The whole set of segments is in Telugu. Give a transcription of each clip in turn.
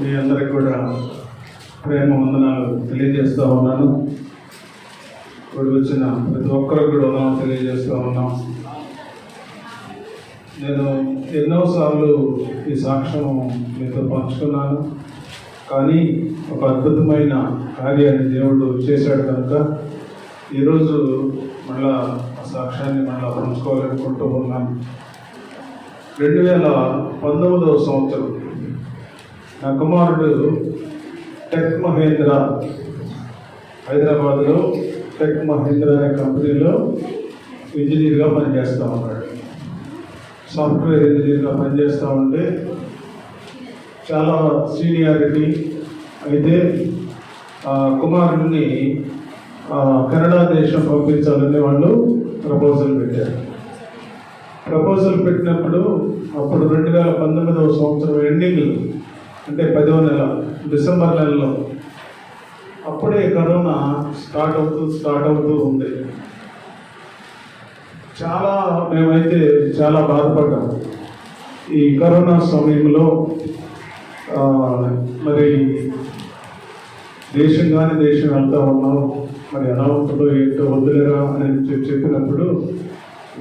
మీ అందరికి కూడా ప్రేమ వందనాలు తెలియజేస్తూ ఉన్నాను. ఇప్పుడు వచ్చిన ప్రతి ఒక్కరికి కూడా వందనాలు తెలియజేస్తూ ఉన్నాం. నేను ఎన్నోసార్లు ఈ సాక్ష్యం మీతో పంచుకున్నాను. కానీ ఒక అద్భుతమైన కార్యాన్ని దేవుడు చేశాడు కనుక ఈరోజు మళ్ళా ఆ సాక్ష్యాన్ని మళ్ళా పంచుకోవాలనుకుంటూ ఉన్నాను రెండు వేల పంతొమ్మిదవ సంవత్సరం నా కుమారుడు టెక్ మహేంద్ర హైదరాబాద్లో టెక్ మహేంద్ర అనే కంపెనీలో ఇంజనీర్గా పనిచేస్తూ ఉన్నాడు. సాఫ్ట్వేర్ ఇంజనీర్గా పనిచేస్తూ ఉంటే చాలా సీనియారిటీ అయితే కుమారుడిని కెనడా దేశం పంపించాలని వాళ్ళు ప్రపోజల్ పెట్టారు. ప్రపోజల్ పెట్టినప్పుడు అప్పుడు రెండు వేల పంతొమ్మిదవ సంవత్సరం ఎండింగ్లు అంటే పదవ నెల డిసెంబర్ నెలలో అప్పుడే కరోనా స్టార్ట్ అవుతూ స్టార్ట్ అవుతూ ఉంది. చాలా మేమైతే చాలా బాధపడ్డాం. ఈ కరోనా సమయంలో మరి దేశం కానీ దేశం వెళ్తా ఉన్నాం. మరి ఎలా ఉంటుందో ఏంటో వద్దులేరా అని చెప్పినప్పుడు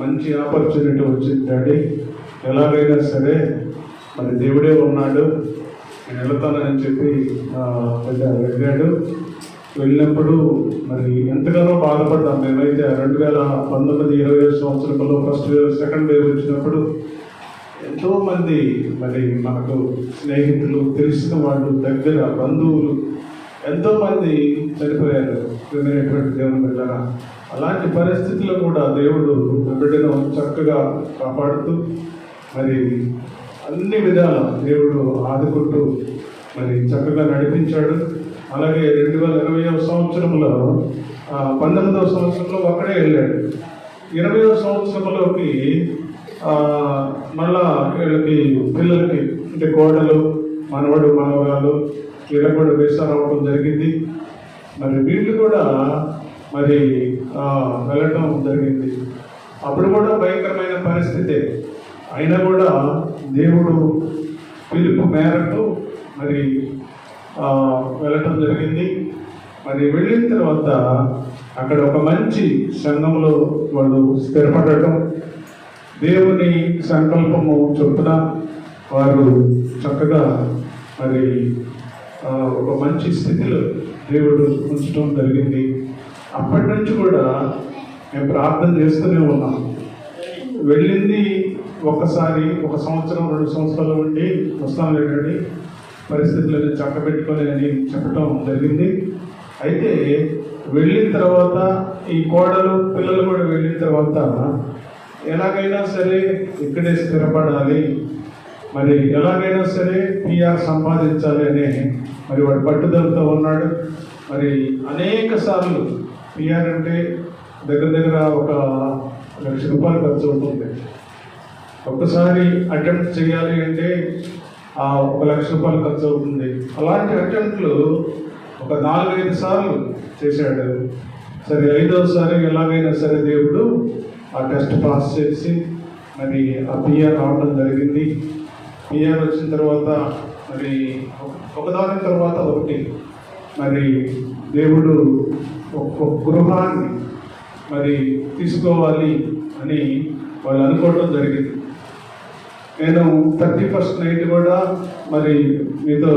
మంచి ఆపర్చునిటీ వచ్చింది డాడీ. ఎలాగైనా సరే మరి దేవుడే ఉన్నాడు. నేను వెళ్తానని చెప్పి పెద్ద వెళ్ళాడు వెళ్ళినప్పుడు మరి ఎంతగానో బాధపడ్డాం మేమైతే. రెండు వేల పంతొమ్మిది ఇరవై సంవత్సరంలో ఫస్ట్ వేవ్ సెకండ్ వేవ్ వచ్చినప్పుడు ఎంతో మంది మరి మనకు స్నేహితులు తెలిసిన వాళ్ళు దగ్గర బంధువులు ఎంతో మంది చనిపోయారు. ప్రియమైనటువంటి దేవుని బిడ్డరా అలాంటి పరిస్థితుల్లో కూడా దేవుడు బిడ్డను చక్కగా కాపాడుతూ మరి అన్ని విధాల దేవుడు ఆదుకుంటూ మరి చక్కగా నడిపించాడు. అలాగే రెండు వేల ఇరవైవ సంవత్సరంలో పంతొమ్మిదవ సంవత్సరంలో ఒక్కడే వెళ్ళాడు. ఇరవైవ సంవత్సరంలోకి మళ్ళా వీళ్ళకి పిల్లలకి అంటే కోడలు మనవడు మనవరాలు వీళ్ళకు కూడా వేసారు అవ్వడం జరిగింది. మరి వీళ్ళు కూడా మరి వెళ్ళటం జరిగింది. అప్పుడు కూడా భయంకరమైన పరిస్థితే అయినా కూడా దేవుడు పిలుపు మేరకు మరి వెళ్ళటం జరిగింది. మరి వెళ్ళిన తర్వాత అక్కడ ఒక మంచి సంఘంలో వాళ్ళు స్థిరపడటం దేవుని సంకల్పము చొప్పున వారు చక్కగా మరి ఒక మంచి స్థితిలో దేవుడు ఉంచడం జరిగింది. అప్పటి నుంచి కూడా మేము ప్రార్థన చేస్తూనే ఉన్నాం. వెళ్ళింది ఒకసారి ఒక సంవత్సరం రెండు సంవత్సరాలు ఉండి వస్తాం లేదండి పరిస్థితులను చక్కబెట్టుకొని అని చెప్పడం జరిగింది. అయితే వెళ్ళిన తర్వాత ఈ కోడలు పిల్లలు కూడా వెళ్ళిన తర్వాత ఎలాగైనా సరే ఇక్కడే స్థిరపడాలి. మరి ఎలాగైనా సరే పిఆర్ సంపాదించాలి అనే మరి వాడు పట్టుదలతో ఉన్నాడు. మరి అనేక సార్లు పిఆర్ అంటే దగ్గర దగ్గర ఒక లక్ష రూపాయలు ఖర్చు అవుతుంది ఒకసారి అటెంప్ట్ చేయాలి అంటే ఆ ఒక లక్ష రూపాయలు ఖర్చు అవుతుంది. అలాంటి అటెంప్ట్లు ఒక నాలుగైదు సార్లు చేశాడు. సరే ఐదోసారి ఎలాగైనా సరే దేవుడు ఆ టెస్ట్ పాస్ చేసి మరి ఆ పిఆర్ రావడం జరిగింది. పిఆర్ వచ్చిన తర్వాత మరి ఒకదాని తర్వాత ఒకటి. మరి దేవుడు ఒక్కొక్క గృహాన్ని మరి తీసుకోవాలి అని వాళ్ళు అనుకోవడం జరిగింది. నేను థర్టీ ఫస్ట్ నైట్ కూడా మరి మీతో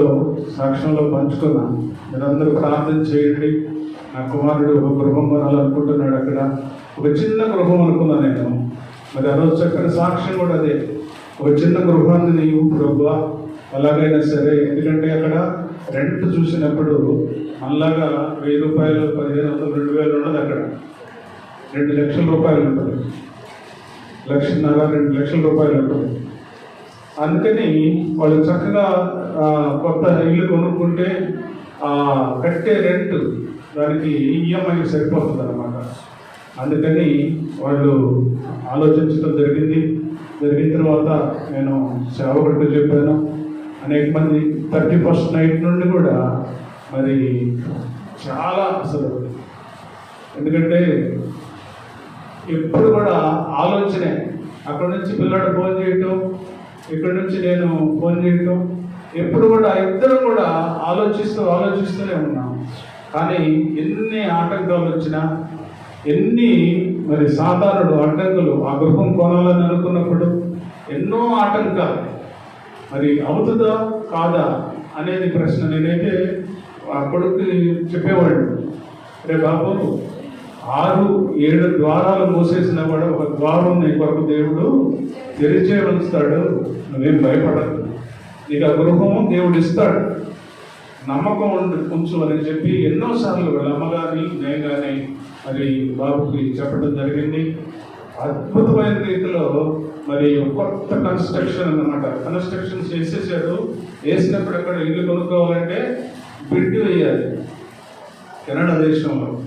సాక్ష్యంలో పంచుకున్నాను మీరందరూ ప్రార్థన చేయండి. నా కుమారుడు ఒక గృహం కొనాలనుకుంటున్నాడు అక్కడ. ఒక చిన్న గృహం అనుకున్నాను నేను. మరి ఆ రోజు చక్కని సాక్ష్యం కూడా అదే. ఒక చిన్న గృహాన్ని నీవు ప్రభు ఎలాగైనా సరే. ఎందుకంటే అక్కడ రెంట్ చూసినప్పుడు అలాగా వెయ్యి రూపాయలు పదిహేను వందలు రెండు వేలు ఉండదు అక్కడ. రెండు లక్షల రూపాయలు ఉంటుంది. లక్షన్నర రెండు లక్షల రూపాయలు ఉంటుంది. అందుకని వాళ్ళు చక్కగా కొత్త ఇల్లు కొనుక్కుంటే ఆ కట్టే రెంట్ దానికి ఈఎంఐ సరిపోతుంది అనమాట అందుకని వాళ్ళు ఆలోచించడం జరిగింది. జరిగిన తర్వాత నేను సేవకుడితో చెప్పాను. అనేక మంది థర్టీ ఫస్ట్ నైట్ నుండి కూడా మరి చాలా అసలు. ఎందుకంటే ఎప్పుడు కూడా ఆలోచనే. అక్కడ నుంచి పిల్లడు ఫోన్ చేయటం ఇక్కడ నుంచి నేను ఫోన్ చేయటం. ఎప్పుడు కూడా ఇద్దరు కూడా ఆలోచిస్తూ ఆలోచిస్తూనే ఉన్నాం. కానీ ఎన్ని ఆటంకాలు వచ్చినా ఎన్ని మరి సాధారణ అడ్డంకులు ఆ గృహం కొనాలని అనుకున్నప్పుడు ఎన్నో ఆటంకాలు. మరి అవుతుందా కాదా అనేది ప్రశ్న నేనైతే ఆ కొడుకు చెప్పేవాడు రే బాబు ఆరు ఏడు ద్వారాలు మూసేసినా కూడా ఒక ద్వారం నీ కొరకు దేవుడు తెరిచే ఉంచుతాడు. నువ్వేం భయపడద్దు నీకు ఆ గృహము దేవుడు ఇస్తాడు నమ్మకం ఉండి ఉంచు అని చెప్పి ఎన్నోసార్లు వీళ్ళ అమ్మగారిని నేను కానీ మరి బాబుకి చెప్పడం జరిగింది. అద్భుతమైన రీతిలో మరి కొత్త కన్స్ట్రక్షన్ అన్నమాట. కన్స్ట్రక్షన్ చేసేసాడు వేసినప్పుడు అక్కడ ఇల్లు కొనుక్కోవాలంటే బిడ్డు వేయాలి. కెనడా దేశంలో.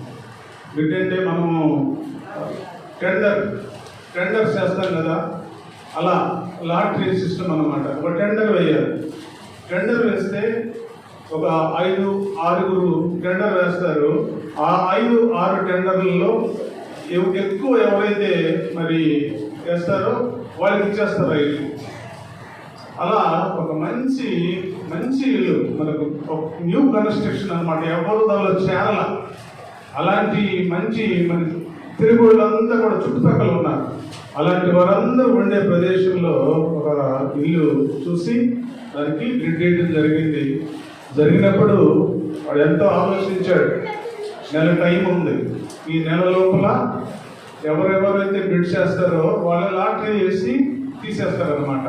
బిడ్ మనము టెండర్ టెండర్ చేస్తాం కదా అలా లాటరీ సిస్టమ్ అన్నమాట. ఒక టెండర్ వేయాలి. టెండర్ వేస్తే ఒక ఐదు ఆరుగురు టెండర్ వేస్తారు. ఆ ఐదు ఆరు టెండర్లలో ఎక్కువ ఎవరైతే మరి వేస్తారో వాళ్ళకి ఇచ్చేస్తారు ఐదు. అలా ఒక మంచి మంచి ఇల్లు మనకు ఒక న్యూ కన్స్ట్రక్షన్ అనమాట ఎవరు దానిలో చేరాల. అలాంటి మంచి మన తిరుగుళ్ళంతా కూడా చుట్టుపక్కల ఉన్నారు. అలాంటి వారందరూ ఉండే ప్రదేశంలో ఒక ఇల్లు చూసి దానికి గ్రిడ్ జరిగింది. జరిగినప్పుడు వాడు ఎంతో ఆలోచించాడు. నెల టైం ఉంది. ఈ నెల లోపల ఎవరెవరైతే బిడ్ చేస్తారో వాళ్ళ లాటరీ వేసి తీసేస్తారనమాట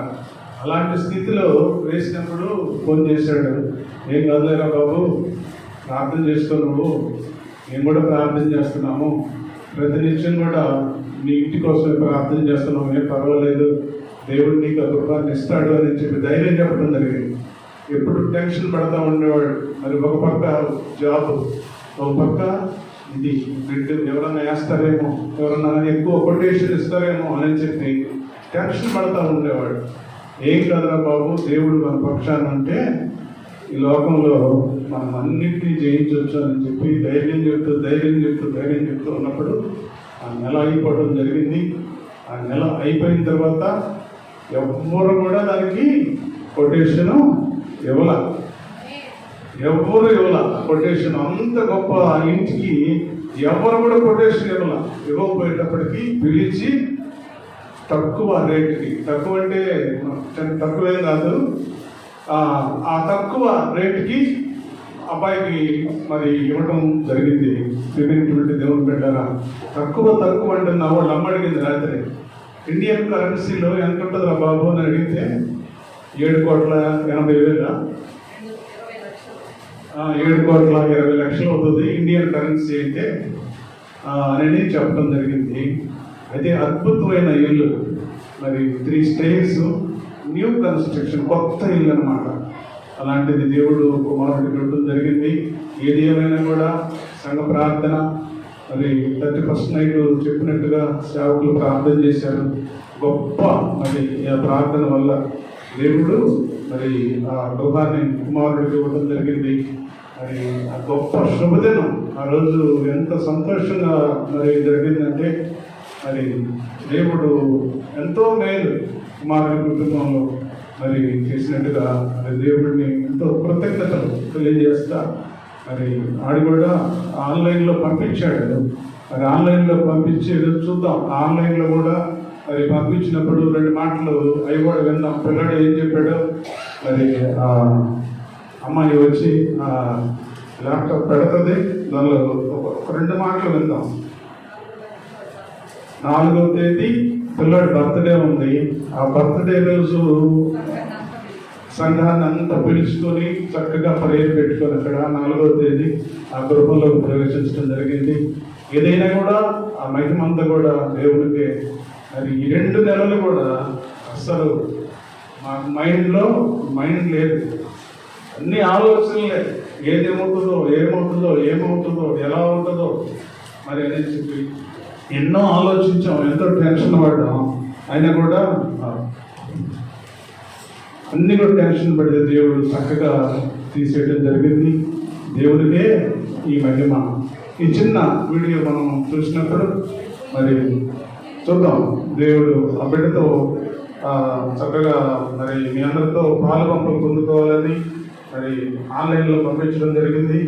అలాంటి స్థితిలో వేసినప్పుడు ఫోన్ చేశాడు. ఏం కదలేరా బాబు? ప్రార్థన చేస్తావు నువ్వు మేము కూడా ప్రార్థన చేస్తున్నాము. ప్రతినిత్యం కూడా నీ ఇంటి కోసమే ప్రార్థన చేస్తున్నాము. ఏం పర్వాలేదు. దేవుడు నీకు ఆ కృపాన్ని ఇస్తాడు అని చెప్పి ధైర్యం చెప్పడం జరిగింది. ఎప్పుడు టెన్షన్ పడతా ఉండేవాడు. మరి ఒక పక్క జాబ్ ఒక పక్క ఇది బిడ్డ ఎవరన్నా వేస్తారేమో ఎవరన్నా ఎక్కువ కొటేషన్ ఇస్తారేమో అని చెప్పి టెన్షన్ పడతా ఉండేవాడు. ఏం కదరా బాబు దేవుడు మన పక్షాన అంటే ఈ లోకంలో మనం అన్నింటినీ జయించవచ్చు అని చెప్పి ధైర్యం చెప్తూ ధైర్యం చెప్తూ ధైర్యం చెప్తూ ఉన్నప్పుడు ఆ నెల అయిపోవడం జరిగింది. ఆ నెల అయిపోయిన తర్వాత ఎవ్వరు కూడా దానికి కొటేషను ఇవ్వల. ఎవరు ఇవ్వల. కొటేషన్ అంత గొప్ప ఆ ఇంటికి ఎవరు కూడా కొటేషన్ ఇవ్వల. ఇవ్వకపోయేటప్పటికి పిలిచి తక్కువ రేటుకి తక్కువ అంటే తక్కువేం కాదు. ఆ ఆ తక్కువ రేటుకి అబ్బాయికి మరి ఇవ్వటం జరిగింది. విభిన్నటువంటి దేవుని పెట్టారా తక్కువ తక్కువ అంటే నా వాళ్ళు అడిగింది రాత్రి. ఇండియన్ కరెన్సీలో ఎంత ఉంటుందిరా బాబు అని అడిగితే ఏడు కోట్ల ఎనభై వేల? ఏడు కోట్ల ఇరవై లక్షలు అవుతుంది ఇండియన్ కరెన్సీ అయితే అనేది చెప్పడం జరిగింది. అయితే అద్భుతమైన ఇల్లు. మరి త్రీ స్టేర్స్ న్యూ కన్స్ట్రక్షన్ కొత్త ఇల్లు అనమాట అలాంటిది దేవుడు కుమారుడికి పెట్టడం జరిగింది. ఏది ఏమైనా కూడా సంఘ ప్రార్థన మరి థర్టీ ఫస్ట్ నైట్ చెప్పినట్టుగా సేవకులు ప్రార్థన చేశారు. గొప్ప మరి ఆ ప్రార్థన వల్ల దేవుడు మరి ఆ గృహాన్ని కుమారుడికి ఇవ్వడం జరిగింది. మరి ఆ గొప్ప శుభదినం ఆ రోజు ఎంత సంతోషంగా మరి జరిగిందంటే మరి దేవుడు ఎంతో మేలు. కుమారుడి కుటుంబంలో మరి చేసినట్టుగా మరి దేవుడిని ఎంతో కృతజ్ఞతలు తెలియజేస్తా. మరి ఆడు కూడా ఆన్లైన్లో పంపించాడు మరి ఆన్లైన్లో పంపించేది చూద్దాం. ఆన్లైన్లో కూడా మరి పంపించినప్పుడు రెండు మాటలు అవి కూడా విన్నాం పిల్లడు ఏం చెప్పాడు? మరి ఆ అమ్మాయి వచ్చి ఆ ల్యాప్టాప్ పెడుతుంది. దానిలో ఒక రెండు మాటలు విందాం. నాలుగవ తేదీ పిల్లడి బర్త్డే ఉంది. ఆ బర్త్డే రోజు సంఘాన్ని అంతా పిలుచుకొని చక్కగా ప్రేయర్ పెట్టుకొని అక్కడ నాలుగో తేదీ ఆ గృహంలోకి ప్రవేశించడం జరిగింది. ఏదైనా కూడా ఆ మహిమంతా కూడా దేవుడికి. మరి ఈ రెండు నెలలు కూడా అస్సలు మా మైండ్లో మైండ్ లేదు. అన్ని ఆలోచనలే. ఏదేమవుతుందో ఏమవుతుందో ఏమవుతుందో ఎలా ఉంటుందో మరి అని చెప్పి ఎన్నో ఆలోచించాం ఎంతో టెన్షన్ పడ్డాం. అయినా కూడా అన్ని కూడా టెన్షన్ పడితే దేవుడు చక్కగా తీసేయడం జరిగింది. దేవుడికే ఈ మహిమ. ఈ చిన్న వీడియో మనం చూసినప్పుడు మరి చూద్దాం. దేవుడు ఆ బిడ్డతో చక్కగా మరి మీ అందరితో పాలు పంపలు పొందుకోవాలని మరి ఆన్లైన్లో పంపించడం జరిగింది.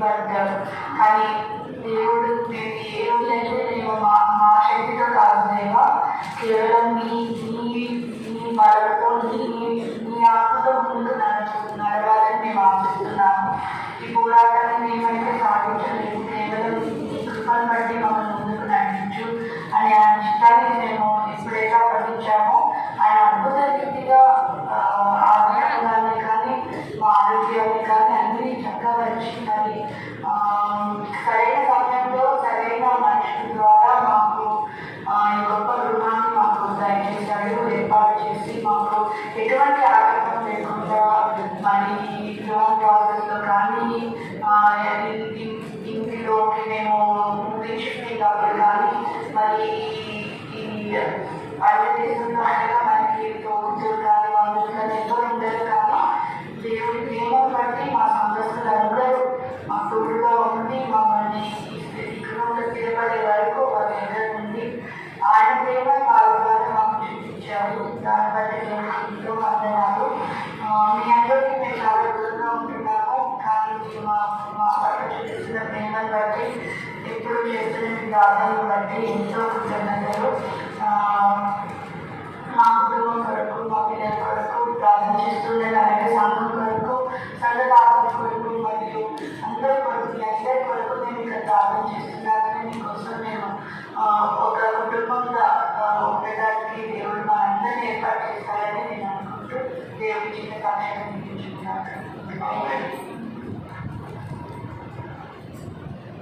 పడ్డాడు కానీ దేవుడు నేను ఏ రోజైతే మా మా శక్తితో కాదు దేవా. కేవలం నీ మీ నీ బలంతో నీ నీ ఆత్మతో ముందుకు నడవాలని మేము ఆశిస్తున్నాము. ఈ పోరాటాన్ని మేమైతే సాధించలేదు కేవలం కృపను బట్టి మమ్మల్ని ముందుకు నడిపించు ఆయన ఇష్టాన్ని మేము ఎప్పుడైతే వర్ణించామో ఆయన అద్భుత రీతిగా ఆరోగ్యాన్ని కానీ మా ఆరోగ్యాన్ని కానీ అన్ని చక్కగా వచ్చిన Okay.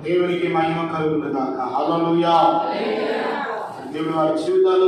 దేవునికి మహిమ కలుగును గాక హల్లెలూయా దేవుడు వారి జీవితాలు